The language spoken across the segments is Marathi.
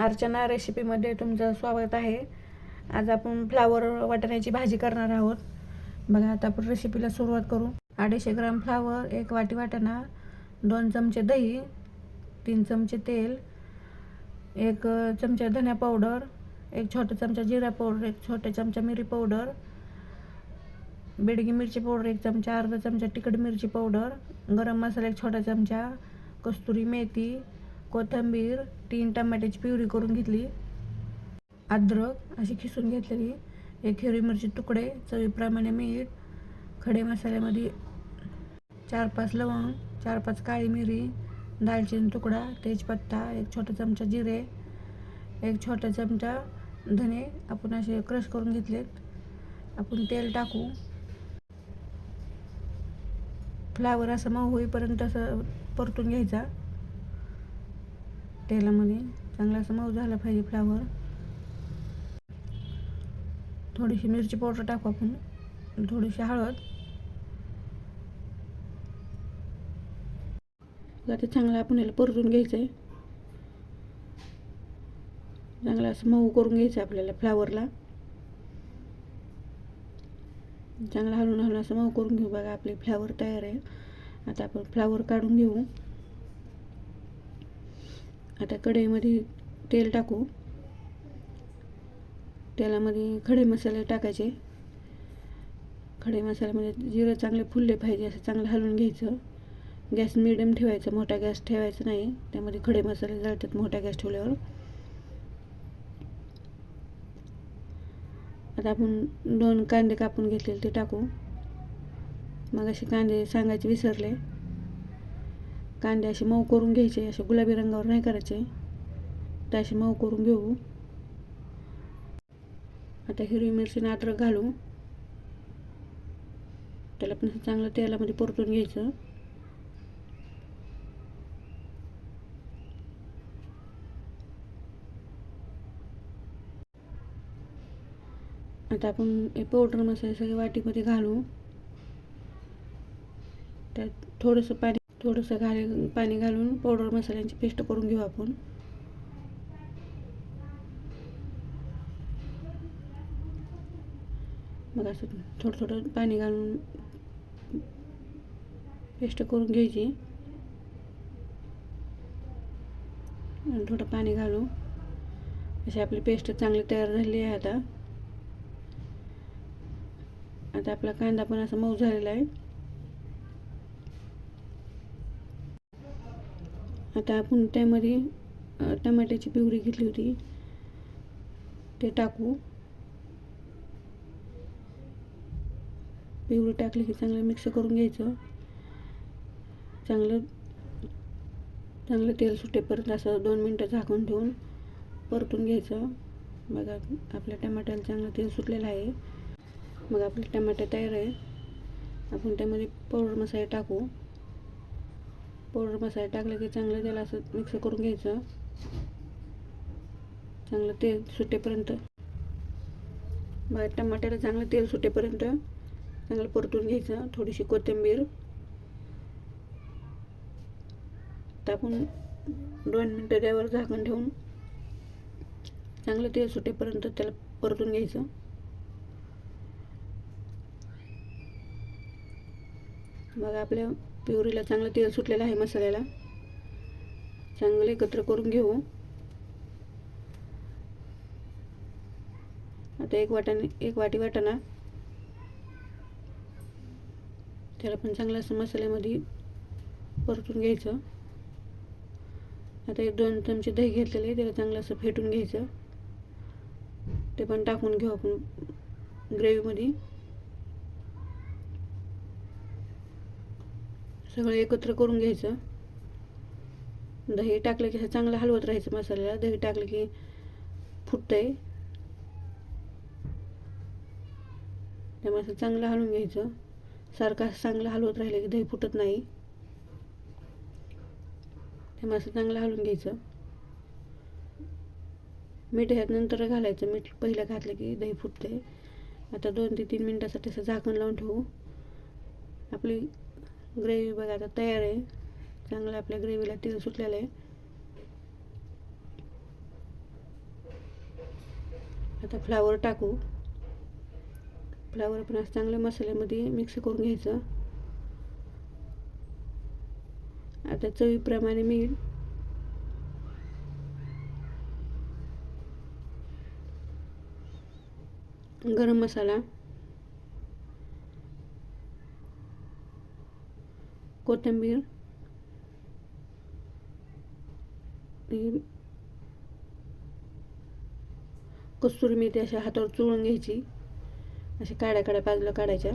अर्चना रेसिपीमध्ये तुमचं स्वागत आहे. आज आपण फ्लावर वाटाण्याची भाजी करणार आहोत. बघा आता आपण रेसिपीला सुरुवात करू. अडीचशे ग्राम फ्लावर एक वाटी वाटाणा दोन चमचे दही तीन चमचे तेल एक चमचा धन्या पावडर एक छोटा चमचा जिरा पावडर एक छोटा चमचा मिरी पावडर बेडगी मिरची पावडर एक चमचा अर्धा चमचा तिखट मिरची पावडर गरम मसाला एक छोटा चमचा कस्तुरी मेथी कोथिंबीर तीन टमाट्याची प्युरी करून घेतली. अद्रक अशी खिसून घेतलेली. एक हिरवी मिरची तुकडे चवीप्रमाणे मीठ खडे मसाल्यामध्ये चार पाच लवंग चार पाच काळी मिरी दालचिनी तुकडा तेजपत्ता एक छोटा चमचा जिरे एक छोटा चमचा धने. आपण असे क्रश करून घेतलेत. आपण तेल टाकू. फ्लावर असं मऊ होईपर्यंत असं परतून घ्यायचा. तेलामध्ये चांगला असं मऊ झाला पाहिजे फ्लावर थोडीशी मिरची पावडर टाकू आपण. थोडीशी हळद. आता ते चांगलं आपण याला परतून घ्यायचं आहे चांगला असं मऊ करून घ्यायचं आहे आपल्याला फ्लावरला चांगला हलून हलून असं मऊ करून घेऊ बघा आपले फ्लावर तयार आहे. आता आपण फ्लावर काढून घेऊ. आता कढईमध्ये तेल टाकू. तेलामध्ये खडे मसाले टाकायचे. खडे मसाल्यामध्ये जिरं चांगले फुलले पाहिजे असं चांगलं हलवून घ्यायचं. गॅस मिडियम ठेवायचं मोठा गॅस ठेवायचा नाही. त्यामध्ये खडे मसाले जळतात मोठा गॅस ठेवल्यावर. आता आपण दोन कांदे कापून घेतलेले ते टाकू. मग असे कांदे सांगायचे विसरले. कांदे असे मऊ करून घ्यायचे असे गुलाबी रंगावर नाही करायचे. ते असे मऊ करून घेऊ. आता हिरवी मिरची अद्रक घालू. त्याला पण चांगलं तेलामध्ये परतून घ्यायचं. आता आपण हे पावडर मसाले सगळे वाटीमध्ये घालू. त्यात थोडंसं पाणी थोडंसं घाले पाणी घालून पावडर मसाल्यांची पेस्ट करून घेऊ आपण. मग असं थोडं थोडं पाणी घालून पेस्ट करून घ्यायची. आणि थोडं पाणी घालू अशी आपली पेस्ट चांगली तयार झालेली आहे आता. आता आपला कांदा पण असा मऊ झालेला आहे. आता आपण त्यामध्ये टमाट्याची पिवरी घेतली होती. ते टाकू. पिवरी टाकली की चांगलं मिक्स करून घ्यायचं. चांगलं चांगलं तेल सुटेपर्यंत असं दोन मिनटं झाकून ठेवून परतून घ्यायचं. बघा आपल्या टमाट्याला चांगलं तेल सुटलेलं आहे. मग आपले टमाटे तयार आहे. आपण त्यामध्ये पावडर मसाले टाकू. पावडर मसाले टाकले की चांगलं त्याला असं मिक्स करून घ्यायचं. चांगलं तेल सुटेपर्यंत. बाहेर टमाट्याला चांगलं तेल सुटेपर्यंत चांगलं परतून घ्यायचं थोडीशी कोथिंबीर. टाकून दोन मिनटं त्यावर झाकण ठेवून चांगलं तेल सुटेपर्यंत त्याला परतून घ्यायचं. मग आपल्या प्युरीला चांगलं तेल सुटलेलं आहे मसाल्याला. चांगलं एकत्र करून घेऊ. आता एक वाटाने एक वाटी वाटाणा. त्याला पण चांगलं असं मसाल्यामध्ये परतून घ्यायचं. आता एक दोन चमचे दही घेतलेले त्याला चांगलं असं फेटून घ्यायचं. ते पण टाकून घेऊ आपण ग्रेव्हीमध्ये. सगळं एकत्र करून घ्यायचं. दही टाकलं की असं चांगलं हलवत राहायचं मसाल्याला. दही टाकलं की फुटतंय. त्यामुळे असं चांगलं हलवून घ्यायचं. सारखं असं चांगलं हलवत राहिलं की दही फुटत नाही. त्यामुळे असं चांगलं हलवून घ्यायचं. मीठ ह्यात नंतर घालायचं. मीठ पहिलं घातलं की दही फुटते आता दोन ते तीन मिनटासाठी असं झाकण लावून ठेवू. आपली ग्रेव्ही बघा आता तयार आहे. चांगलं आपल्या ग्रेव्हीला तेल सुटलेलं आहे. आता फ्लावर टाकू. फ्लावर पण असं चांगल्या मसाल्यामध्ये मिक्स करून घ्यायचं. आता चवीप्रमाणे मीठ. गरम मसाला. कोथिंबीर कस्तुरी मेथी अशा हातावर चोळून घ्यायची. अशा काड्या काड्या बाजूला काढायच्या.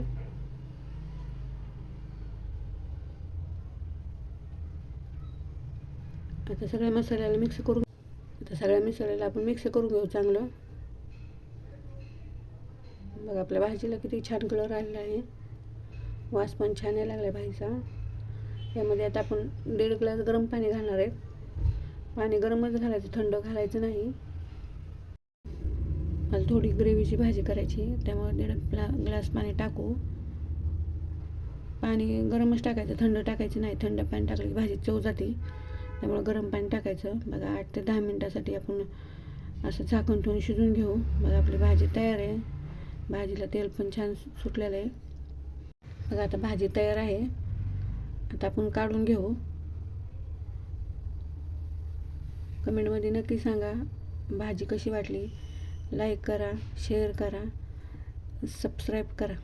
आता सगळ्या मसाल्याला मिक्स करून आता सगळ्या मसाल्याला आपण मिक्स करून घेऊ चांगलं. बघा आपल्या भाजीला किती छान कलर आलेला आहे. वास पण छान यायला लागला भाजीचा. यामध्ये आता आपण दीड ग्लास गरम पाणी घालणार आहे. पाणी गरमच घालायचं थंड घालायचं नाही. मला थोडी ग्रेव्हीची भाजी करायची त्यामुळे दीड ग्लास पाणी टाकू. पाणी गरमच टाकायचं थंड टाकायचं नाही. थंड पाणी टाकलं की भाजी चव जाते. त्यामुळे गरम पाणी टाकायचं. बघा आठ ते दहा मिनटासाठी आपण असं झाकण ठेवून शिजून घेऊ. बघा आपली भाजी तयार आहे. भाजीला तेल पण छान सु- सुटलेलं आहे. बघा आता भाजी तयार आहे. आता आपण काढून घेऊ. कमेंटमध्ये नक्की सांगा भाजी कशी वाटली? लाईक करा शेअर करा सबस्क्राईब करा.